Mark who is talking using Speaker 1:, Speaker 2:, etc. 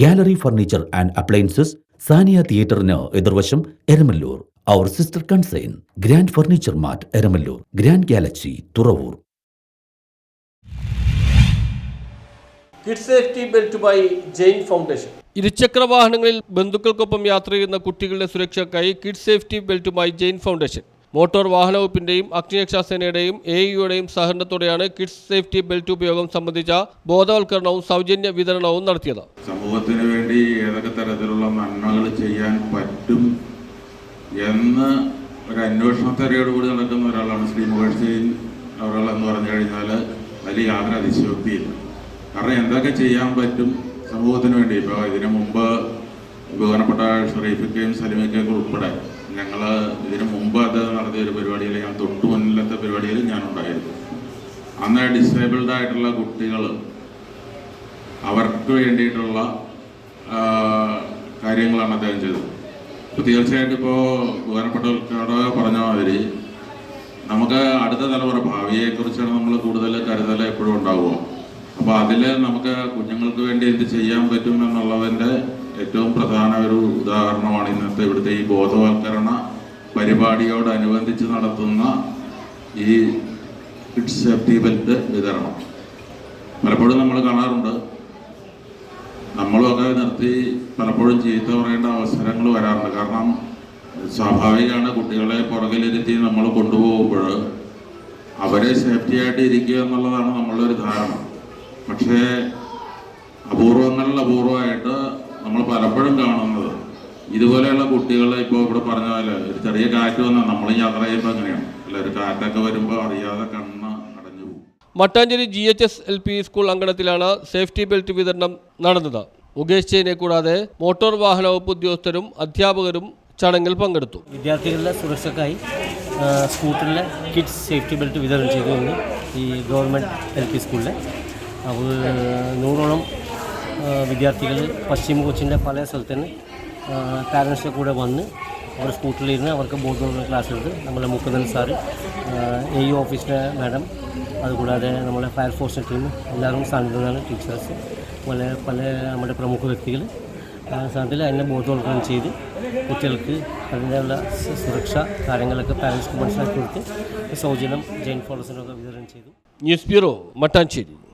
Speaker 1: Gallery furniture and appliances Sania തിയേറ്ററിന് എതിർവശം എരമല്ലൂർ. അവർ sister concern grand furniture mart Eramalloor. Grand galaxy Thuravoor.
Speaker 2: Kid safety ബെൽറ്റുമായി Jain foundation ഇരുചക്ര വാഹനങ്ങളിൽ ബന്ധുക്കൾക്കൊപ്പം യാത്ര ചെയ്യുന്ന കുട്ടികളുടെ സുരക്ഷയ്ക്കായി കിഡ് സേഫ്റ്റി ബെൽറ്റുമായി ജെയിൻ ഫൗണ്ടേഷൻ മോട്ടോർ വാഹന വകുപ്പിന്റെയും അഗ്നിരക്ഷാസേനയുടെയും എ യുടെയും സഹകരണത്തോടെയാണ് കിഡ്സ് സേഫ്റ്റി ബെൽറ്റ് ഉപയോഗം സംബന്ധിച്ച ബോധവൽക്കരണവും സൗജന്യ വിതരണവും നടത്തിയത്.
Speaker 3: സമൂഹത്തിന് വേണ്ടി ഏതൊക്കെ തരത്തിലുള്ള നന്മകൾ ചെയ്യാൻ പറ്റും എന്ന് ഒരു അന്വേഷണത്തരയോടുകൂടി നടക്കുന്ന ഒരാളാണ് ശ്രീ മുകേഷ് അവരുടെ എന്ന് പറഞ്ഞു കഴിഞ്ഞാൽ വലിയ യാതൊരു അതിശയോക്തിയില്ല. കാരണം എന്തൊക്കെ ചെയ്യാൻ പറ്റും സമൂഹത്തിന് വേണ്ടി. ഇപ്പോൾ ഇതിനു മുമ്പ് ബഹുമാനപ്പെട്ട ഷെറീഫിക്കയും സലിമയ്ക്കൊക്കെ ഉൾപ്പെടെ ഞങ്ങൾ ഇതിനു മുമ്പ് പരിപാടിയിൽ ഉണ്ടായത് അന്ന് ഡിസേബിൾഡ് ആയിട്ടുള്ള കുട്ടികൾ അവർക്ക് വേണ്ടിയിട്ടുള്ള കാര്യങ്ങളാണ് അദ്ദേഹം ചെയ്തത്. ഇപ്പോൾ തീർച്ചയായിട്ടും ഇപ്പോൾ ബഹുമാനപ്പെട്ടവർക്കോട് പറഞ്ഞ മാതിരി നമുക്ക് അടുത്ത തലമുറ ഭാവിയെക്കുറിച്ചാണ് നമ്മൾ കൂടുതൽ കരുതൽ എപ്പോഴും ഉണ്ടാവുക. അപ്പോൾ അതിൽ നമുക്ക് കുഞ്ഞുങ്ങൾക്ക് വേണ്ടി എന്ത് ചെയ്യാൻ പറ്റും എന്നുള്ളതിന്റെ ഏറ്റവും പ്രധാന ഒരു ഉദാഹരണമാണ് ഇന്നത്തെ ഇവിടുത്തെ ഈ ബോധവൽക്കരണ പരിപാടിയോടനുബന്ധിച്ച് നടത്തുന്ന ഈ കിഡ്സ് സേഫ്റ്റി ബെൽറ്റ് വിതരണം. പലപ്പോഴും നമ്മൾ കാണാറുണ്ട്. നമ്മളൊക്കെ നിർത്തി പലപ്പോഴും ചീത്ത പറയേണ്ട അവസരങ്ങൾ വരാറുണ്ട്. കാരണം സ്വാഭാവികമാണ് കുട്ടികളെ പുറകിലിരുത്തി നമ്മൾ കൊണ്ടുപോകുമ്പോൾ അവരെ സേഫ്റ്റി ആയിട്ട് ഇരിക്കുക എന്നുള്ളതാണ് നമ്മളുടെ ഒരു ധാരണ. പക്ഷേ അപൂർവങ്ങളിൽ അപൂർവമായിട്ട് നമ്മൾ പലപ്പോഴും കാണുന്നത് ഇതുപോലെയുള്ള കുട്ടികളെ ഇപ്പോൾ ഇവിടെ പറഞ്ഞ പോലെ ഒരു ചെറിയ കാറ്റ് വന്നാൽ നമ്മൾ യാത്ര ചെയ്യുമ്പോൾ അങ്ങനെയാണ്. അല്ല ഒരു കാറ്റൊക്കെ വരുമ്പോൾ അറിയാതെ കണ്ണ് അടഞ്ഞു പോകും.
Speaker 2: Mattancherry G H S L P school അങ്കണത്തിലാണ് safety belt വിതരണം നടന്നത്. മുകേഷ് ജെയിനെ കൂടാതെ മോട്ടോർ വാഹന വകുപ്പ് ഉദ്യോഗസ്ഥരും അധ്യാപകരും ചടങ്ങിൽ പങ്കെടുത്തു.
Speaker 4: വിദ്യാർത്ഥികളുടെ സുരക്ഷയ്ക്കായി സ്കൂട്ടറിലെ കിഡ്സ് സേഫ്റ്റി ബെൽറ്റ് വിതരണം ചെയ്തു ഈ ഗവൺമെന്റ് എൽ പി സ്കൂളിലെ. അപ്പോൾ നൂറോളം വിദ്യാർത്ഥികൾ പശ്ചിമ കൊച്ചിന്റെ പല സ്ഥലത്ത് നിന്ന് പാരൻസിന്റെ കൂടെ വന്ന് അവർ സ്കൂട്ടറിലിരുന്ന് അവർക്ക് ബോധവൽക്കരണ ക്ലാസ് എടുത്ത് നമ്മളെ മുക്കുന്ദൻ സാറ് എ യു ഓഫീസിലെ മാഡം അതുകൂടാതെ നമ്മളെ ഫയർഫോഴ്സിന്റെ ടീം എല്ലാവരും സാന്നിധ്യമാണ് ടീച്ചേഴ്സ്. അതുപോലെ പല നമ്മുടെ പ്രമുഖ വ്യക്തികൾ സാധ്യത അതിനെ ബോധവൽക്കരണം ചെയ്ത് കുട്ടികൾക്ക് അതിനുള്ള സുരക്ഷ കാര്യങ്ങളൊക്കെ പാരൻസ്ക്ക് മനസ്സിലാക്കി കൊടുത്ത് സൗജന്യം ജെയിൻ ഫോളസിനൊക്കെ വിതരണം ചെയ്തു.
Speaker 2: News bureau Mattancherry.